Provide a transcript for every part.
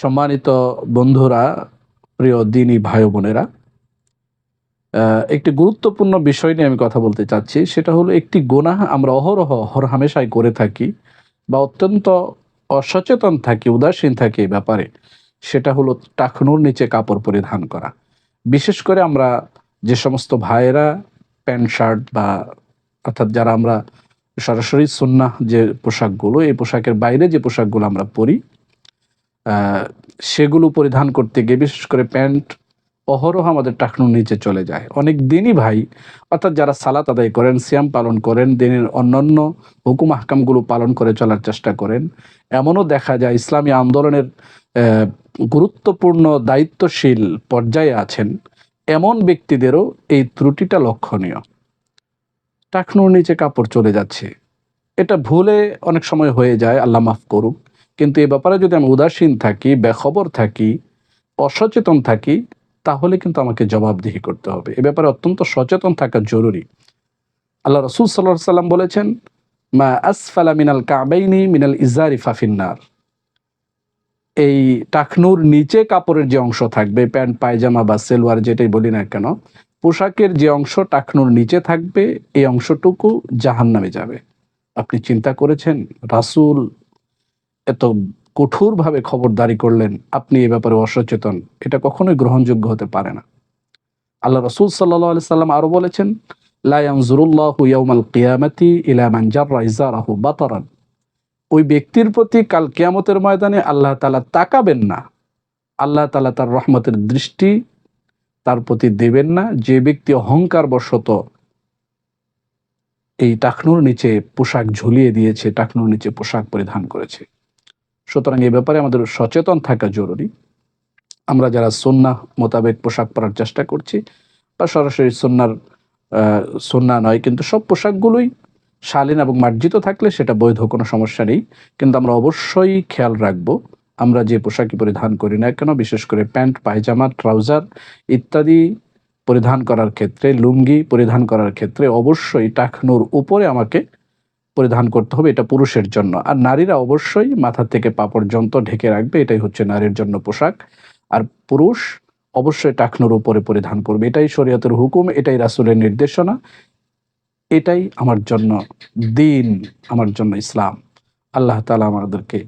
সম্মানিত বন্ধুরা, প্রিয় দিনী ভাই বোনেরা একটি গুরুত্বপূর্ণ বিষয় নিয়ে আমি কথা বলতে চাচ্ছি। সেটা হলো একটি গোনাহ আমরা অহরহ হর হামেশাই করে থাকি বা অত্যন্ত অসচেতন থাকি, উদাসীন থাকি এই ব্যাপারে। সেটা হলো টাকনুর নিচে কাপড় পরিধান করা। বিশেষ করে আমরা যে সমস্ত ভাইয়েরা প্যান্ট, শার্ট বা অর্থাৎ যারা আমরা সরাসরি সুন্নাহ যে পোশাকগুলো, এই পোশাকের বাইরে যে পোশাকগুলো আমরা পরি সেগুলো পরিধান করতে গিয়ে, বিশেষ করে প্যান্ট অহরহ আমাদের টাকনুর নিচে চলে যায়। অনেক দিনই ভাই, অর্থাৎ যারা সালাত আদায় করেন, সিয়াম পালন করেন, দিনের অন্যান্য হুকুম আহকামগুলো পালন করে চলার চেষ্টা করেন, এমনও দেখা যায় ইসলামী আন্দোলনের গুরুত্বপূর্ণ দায়িত্বশীল পর্যায়ে আছেন এমন ব্যক্তিদেরও এই ত্রুটিটা লক্ষণীয়। টাকনুর নিচে কাপড় চলে যাচ্ছে। এটা ভুলে অনেক সময় হয়ে যায়, আল্লাহ মাফ করুক। কিন্তু এ ব্যাপারে যদি আমি উদাসীন থাকি, বেখবর থাকি, অসচেতন থাকি, তাহলে কিন্তু আমাকে জবাবদিহি করতে হবে। এ ব্যাপারে অত্যন্ত সচেতন থাকা জরুরি। আল্লাহ রসুল সাল্লাহ সাল্লাম বলেছেন, মা আসফালা মিনাল কাবাইনি মিনাল ইজারি ফাফিন্নার এই টাকনুর নিচে কাপড়ের যে অংশ থাকবে, প্যান্ট, পায়জামা বা সেলওয়ার যেটাই বলি না কেন, পোশাকের যে অংশ টাকনুর নিচে থাকবে, এই অংশটুকু জাহান্নামে যাবে। আপনি চিন্তা করেছেন, রাসূল এত কঠোরভাবে খবরদারি করলেন, আপনি এ ব্যাপারে অসচেতন। এটা কখনোই গ্রহণযোগ্য হতে পারে না। আল্লাহ রসুল সাল্লাহ আলি সাল্লাম আরও বলেছেন ওই ব্যক্তির প্রতি কাল কিয়ামতের ময়দানে আল্লাহ তালা তাকাবেন না। আল্লাহ তাআলা তার রহমতের দৃষ্টি তার প্রতি দেবেন না। যে ব্যক্তি অহংকার বশত এই টাকনুর নিচে পোশাক ঝুলিয়ে দিয়েছে, টাকনুর নিচে পোশাক পরিধান করেছে। সুতরাং এই ব্যাপারে আমাদের সচেতন থাকা জরুরি। আমরা যারা সন্না মোতাবেক পোশাক পরার চেষ্টা করছি, বা সরাসরি সন্ন্যার সন্না নয়, কিন্তু সব পোশাকগুলোই শালীন এবং মার্জিত থাকলে সেটা বৈধ, কোনো সমস্যা নেই। কিন্তু আমরা অবশ্যই খেয়াল রাখব, আমরা যে পোশাকই পরিধান করি না কেন, বিশেষ করে প্যান্ট, পায়জামা, ট্রাউজার ইত্যাদি পরিধান করার ক্ষেত্রে, লুঙ্গি পরিধান করার ক্ষেত্রে অবশ্যই টাকনুর উপরে আমাকে পরিধান করতে হবে, এটা পুরুষের জন্য। আর নারীরা অবশ্যই মাথা থেকে পা পর্যন্ত ঢেকে রাখবে, এটাই হচ্ছে নারীর জন্য পোশাক। আর পুরুষ অবশ্যই টাকনুর উপরে পরিধান করবে, এটাই শরীয়তের হুকুম, এটাই রাসুলের নির্দেশনা। এটাই আমার জন্য দিন, আমার জন্য ইসলাম। আল্লাহ তাআলা আমাদেরকে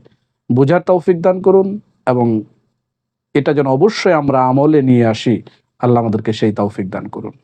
বোঝার তৌফিক দান করুন এবং এটা যেন অবশ্যই আমরা আমলে নিয়ে আসি, আল্লাহ আমাদেরকে সেই তৌফিক দান করুন।